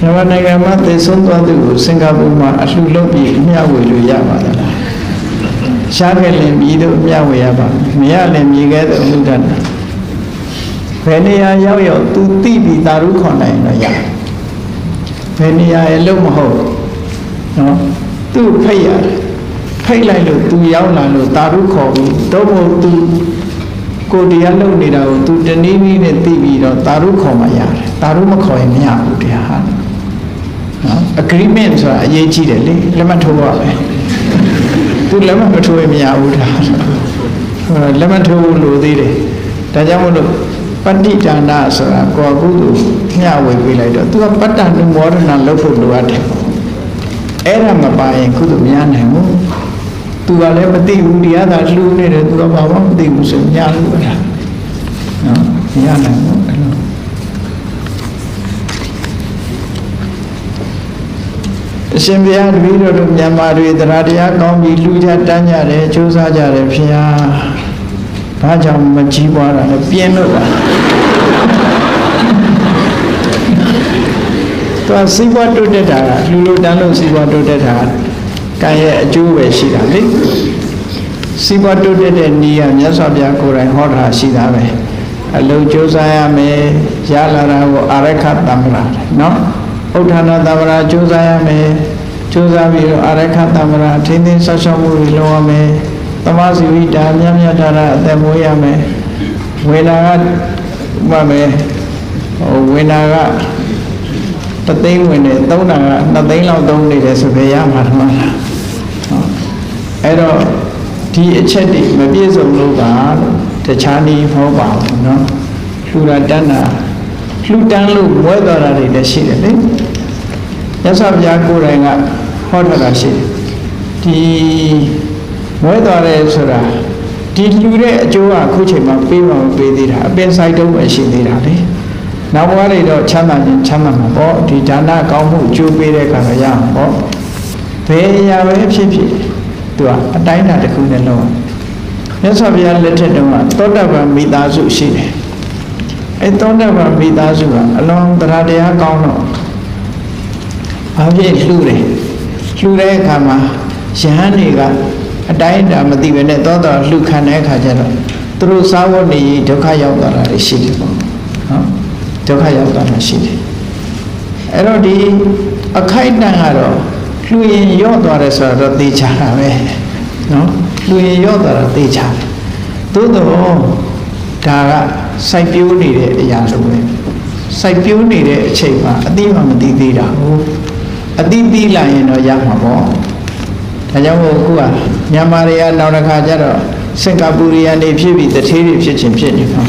မြန်မာနိုင်ငံမှာသေဆုံးသွားသူကိုစင်ကာပူမှာအလှူလုပ်ပြီးအမျှဝေလို့ရပါတယ်လားရှားခဲ့ရင်မြည်တို့အမျှဝေရပါမယ်မရလည်းမြည်ခဲ့တဲ့လူဒတ်ဘယ်နေရာရောက်ရောက်သူသိပြီးတာရုခွန်နိုင်တော့ရဘယ်နေရာရဲ့လို့မဟုတ်နော်သူ့ဖိတ်ရတယ်ဖိတ်လိုက်လို့သူရောက်လာလို့တာရုခေါ်ပြီးတော့မဟုတ်သူကိုတရားလုပ်နေတာကိုသူတနည်းနည်းနဲ့သိပြီးတော့တာရုခေါ်မှရတယ်တာရုမခေါ်ရင်မရဘူးတရားဟာနော် agreement ဆိုတာအရေးကြီးတယ်လေလက်မှတ်ထိုးရမယ်သူလက်မှတ်မထိုးရင်မရဘူးဒါဟိုလက်မှတ်ထိုးလို့သေးတယ်ဒါကြောင့်မို့လို့ပဋိဒါနဆိုတာကိုယ်ကုသိုလ်မျှဝေပေးလိုက်တော့သူကပတ္တနုမောဒနာလုပ်ဖို့လိုအပ်တယ်အဲ့ဒါမပါရင်ကုသိုလ်မရနိုင်ဘူးသူကလည်းမသိဘူးတရားသာလှူနေတယ်သူကဘာမှမသိဘူးဆိုညာလို့ပဲလားနော်မရနိုင်ဘူးအဲ့လို အရှင်ဘုရားတပည့်တော်တို့မြန်မာတွေတရားတရားကောင်းပြီးလှူကြတန်းကြတယ်ကြိုးစားကြတယ်ဖျားဘာကြောင့်မကြီးပွားတာလဲပြင်းလို့ပါသူကစီးပွားတိုးတက်တာကလူလူတန်းလို့စီးပွားတိုးတက်တာကံရဲ့အကျိုးပဲရှိတာလေစီးပွားတိုးတက်တဲ့နည်းကမြတ်စွာဘုရားကိုယ်တိုင်ဟောတာရှိတာပဲအလုံးကြိုးစားရမယ်ရလာတာကိုအာရခတမ္ပရာနော် ဥဋ္ဌာဏတမ္ပရာကြိုးစားရမယ်ကြိုးစားပြီးတော့အာရခတမ္ပရာထင်းထင်းဆောက်ရှောက်မှုတွေလုပ်ရမယ်သမာစီဝိတာမြတ်မြတ်ထားတာအသက်မွေးရမယ်ဝေနာကဥပမယ်ဟိုဝေနာကတသိန်းဝင်တယ်သုံးတာကနှစ်သိန်းလောက်သုံးနေတယ်ဆိုပြရမှာထမလား အဲ့တော့ဒီအချက်တွေမပြည့်စုံလို့ပါလို့တခြားနည်းမဟုတ်ပါဘူးเนาะလှူတာတန်းတာ လှူတန်းလို့မွဲတော်တာတွေလည်းရှိတယ်လေရသော်ဘုရားကိုယ်တိုင်ကဟောထားတာရှိတယ်ဒီမွဲတော်တယ်ဆိုတာဒီလှူတဲ့အကျိုးကအခုချိန်မှာပေးမှမပေးသေးတာအပင်ဆိုင်တုံးပဲရှိသေးတာလေနောက်ဘဝတွေတော့ချမ်းသာခြင်းချမ်းသာမှာပေါ့ဒီဒါနကောင်းမှုအကျိုးပေးတဲ့အခါတော့ရမှာပေါ့ဘယ်အရာပဲဖြစ်ဖြစ်သူကအတိုင်းအတာတစ်ခုနဲ့လုံးမြတ်စွာဘုရားလက်ထက်တုန်းကသောတပန်မိသားစုရှိတယ် အဲသောတပန်မိသားစုကအလွန်တရားတရားကောင်းတော့ဘာဖြစ်လှူတယ်လှူတဲ့အခါမှာယဟန်တွေကအတိုင်းအတာမသိဘဲနဲ့သောတော်လှူခံတဲ့အခါကျတော့သူတို့စားဝတ်နေရေးဒုက္ခရောက်သွားတာရှိတယ်ပေါ့နော်ဒုက္ခရောက်သွားတာရှိတယ်အဲ့တော့ဒီအခိုက်အတန့်ကတော့လှူရင်ရော့သွားတယ်ဆိုတော့သိချတာပဲနော်လှူရင်ရော့သွားတာသိချတယ်သို့တော့ဒါက စိုက်ပျိုးနေတဲ့အရာဆိုပဲစိုက်ပျိုးနေတဲ့အချိန်မှာအတိမမသိသေးတာဟုတ်အတိသိလာရင်တော့ရမှာပေါ့ဒါကြောင့်မို့အခုကမြန်မာတွေကနောက်တစ်ခါကျတော့စင်ကာပူရီကနေဖြစ်ပြီးတထေးတွေဖြစ်ချင်းဖြစ်နေမှာ